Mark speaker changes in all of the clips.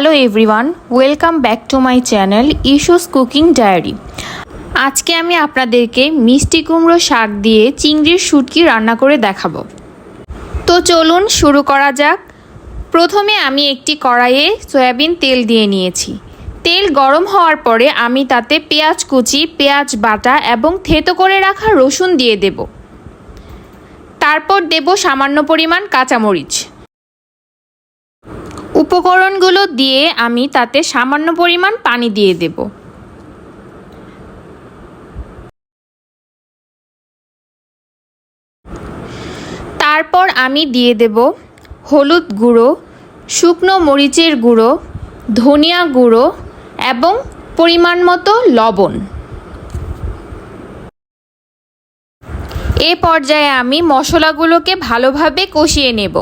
Speaker 1: Hello everyone, welcome back to my channel issues cooking diary. আজকে আমি আপনাদেরকে মিষ্টি কুমড়ো শাক দিয়ে চিংড়ির শুটকি রান্না করে দেখাবো। তো চলুন শুরু করা যাক। প্রথমে আমি একটি কড়াইয়ে সয়াবিন তেল দিয়ে নিয়েছি। তেল গরম হওয়ার পরে আমি তাতে পেঁয়াজ কুচি, পেঁয়াজ বাটা এবং থেতো করে রাখা রসুন দিয়ে দেব। তারপর দেব সামান্য পরিমাণ কাঁচামরিচ। উপকরণগুলো দিয়ে আমি তাতে সামান্য পরিমাণ পানি দিয়ে দেব। তারপর আমি দিয়ে দেব হলুদ গুঁড়ো, শুকনো মরিচের গুঁড়ো, ধনিয়া গুঁড়ো এবং পরিমাণ মতো লবণ। এ পর্যায়ে আমি মশলাগুলোকে ভালোভাবে কষিয়ে নেব।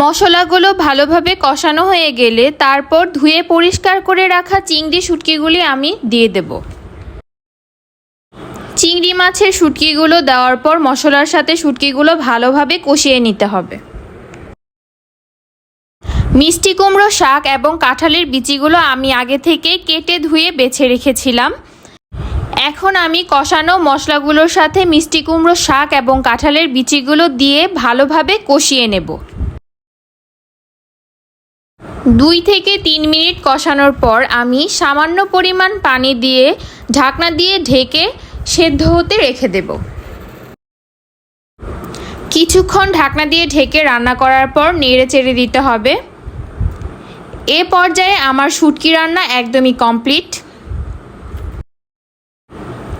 Speaker 1: মশলাগুলো ভালোভাবে কষানো হয়ে গেলে তারপর ধুয়ে পরিষ্কার করে রাখা চিংড়ি শুটকিগুলি আমি দিয়ে দেব। চিংড়ি মাছের শুটকিগুলো দেওয়ার পর মশলার সাথে শুটকিগুলো ভালোভাবে কষিয়ে নিতে হবে। মিষ্টি কুমড়ো শাক এবং কাঁঠালের বিচিগুলো আমি আগে থেকে কেটে ধুয়ে বেছে রেখেছিলাম। এখন আমি কষানো মশলাগুলোর সাথে মিষ্টি কুমড়ো শাক এবং কাঁঠালের বিচিগুলো দিয়ে ভালোভাবে কষিয়ে নেব। দুই থেকে তিন মিনিট কষানোর পর আমি সামান্য পরিমাণ পানি দিয়ে ঢাকনা দিয়ে ঢেকে সেদ্ধ হতে রেখে দেব। কিছুক্ষণ ঢাকনা দিয়ে ঢেকে রান্না করার পর নেড়ে চেড়ে দিতে হবে। এ পর্যায়ে আমার শুটকি রান্না একদমই কমপ্লিট।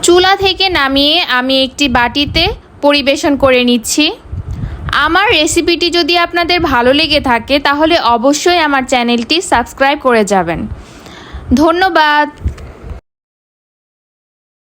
Speaker 1: চুলা থেকে নামিয়ে আমি একটি বাটিতে পরিবেশন করে নিচ্ছি। আমার রেসিপিটি যদি আপনাদের ভালো লেগে থাকে, তাহলে অবশ্যই আমার চ্যানেলটি সাবস্ক্রাইব করে যাবেন। ধন্যবাদ।